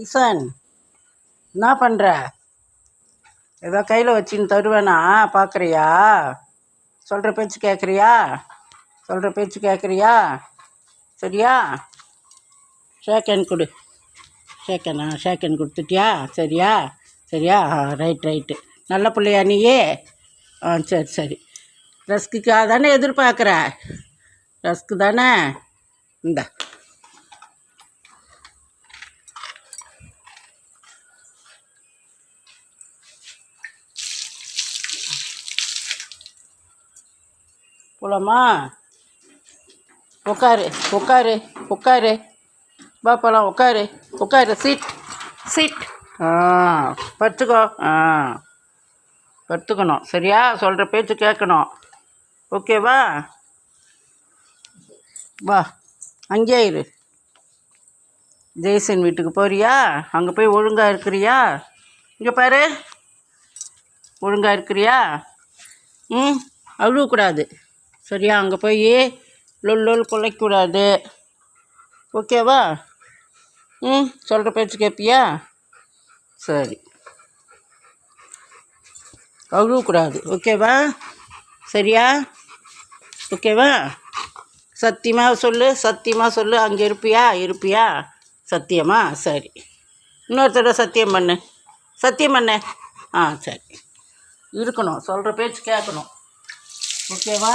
ஐசன் என்ன பண்ணுற ஏதோ கையில் வச்சின்னு தருவேனா பார்க்குறியா சொல்கிற பேச்சு கேட்குறியா சொல்கிற பேச்சு கேட்குறியா சரியா? ஷேக்கன் கொடு. ஷேக்கனா ஷேக்கன் கொடுத்துட்டியா? சரியா? சரியா? ரைட் ரைட்டு நல்ல பிள்ளையா நீயே? ஆ சரி சரி. ரஸ்க்குக்காக தானே எதிர்பார்க்குற? ரஸ்க்கு தானே? இந்த. போலாமா? உட்காரு உட்காரு உட்காரு வா போகலாம் உட்காரு உட்காரு சீட் சீட் ஆ படுத்துக்கோ. ஆ படுத்துக்கணும். சரியா? சொல்கிற பேச்சு கேட்கணும். ஓகேவா வா. அங்கேயே இரு. ஜெய்சன் வீட்டுக்கு போறியா? அங்கே போய் ஒழுங்காக இருக்கிறியா? இங்கே பாரு. ஒழுங்காக இருக்கிறியா? ம் அழுவக்கூடாது. சரியா? அங்கே போய் லொல் லொல் குலைக்கக்கூடாது ஓகேவா? ம் சொல்கிற பேச்சு கேட்பியா சரி. அழுவக்கூடாது ஓகேவா? சரியா? ஓகேவா? சத்தியமாக சொல்லு சத்தியமாக சொல்லு. அங்கே இருப்பியா? இருப்பியா? சத்தியமா? சரி. இன்னொருத்தர சத்தியம் பண்ணு. சத்தியம் பண்ணு. ஆ சரி. இருக்கணும். சொல்கிற பேச்சு கேட்கணும். ஓகேவா?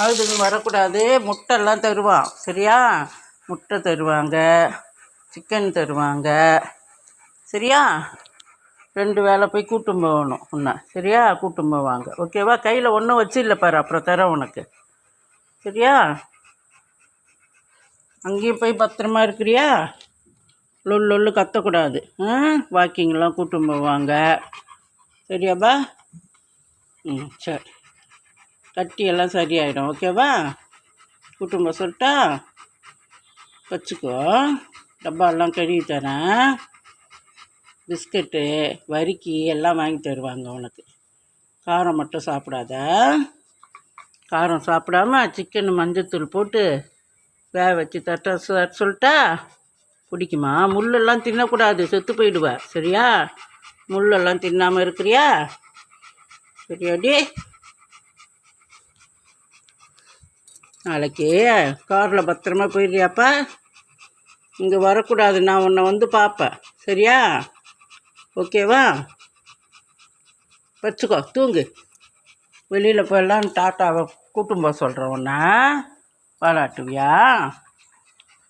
ஆகுதுங்க வரக்கூடாது. முட்டைலாம் தருவான். சரியா? முட்டை தருவாங்க. சிக்கன் தருவாங்க. சரியா? ரெண்டு வேளை போய் கூட்டும் போகணும் உன்னை. சரியா? கூட்டும் போவாங்க. ஓகேவா கையில் ஒன்றும் வச்சில்ல பாரு அப்புறம் தரேன் உனக்கு. சரியா? அங்கேயும் போய் பத்திரமா இருக்கிறியா? லொல் லொல்லு கத்தக்கூடாது. வாக்கிங்லாம் கூட்டும் போவாங்க. சரியாப்பா? ம் சரி. கட்டி எல்லாம் சரியாயிடும். ஓகேவா? கூட்டும் சொல்லிட்டா வச்சுக்கோ. டப்பாலாம் கழுவி தரேன். பிஸ்கட்டு வரிக்கி எல்லாம் வாங்கி தருவாங்க உனக்கு. காரம் மட்டும் சாப்பிடாத. காரம் சாப்பிடாம சிக்கன் மஞ்சத்தூள் போட்டு வேக வச்சு தட்ட சொல்லிட்டா பிடிக்குமா? முள்ளெல்லாம் தின்னக்கூடாது செத்து போயிடுவ. சரியா? முள்ளெல்லாம் தின்னாமல் இருக்கிறியா? சரியாடி நாளைக்கு காரில் பத்திரமா போயிடுறியாப்பா? இங்கே வரக்கூடாது நான் உன்னை வந்து பார்ப்பேன். சரியா? ஓகேவா? வச்சுக்கோ தூங்கு. வெளியில் போயெல்லாம் டாட்டாவை கூட்டும் போக சொல்கிறேன் உன்னை. பாலாட்டுவியா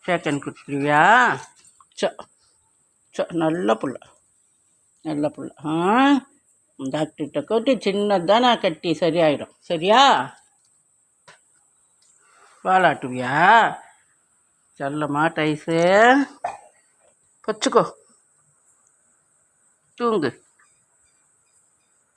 சேக்கன் கொடுத்துருவியா சோ சோ நல்ல புள்ள. நல்ல புள்ள. ஆ? டாக்டர்கிட்ட கட்டி நான் கட்டி சரியாயிடும். சரியா? வாலாட்டுவியா? செல்லம்மா டைஸு. வச்சுக்கோ. தூங்கு.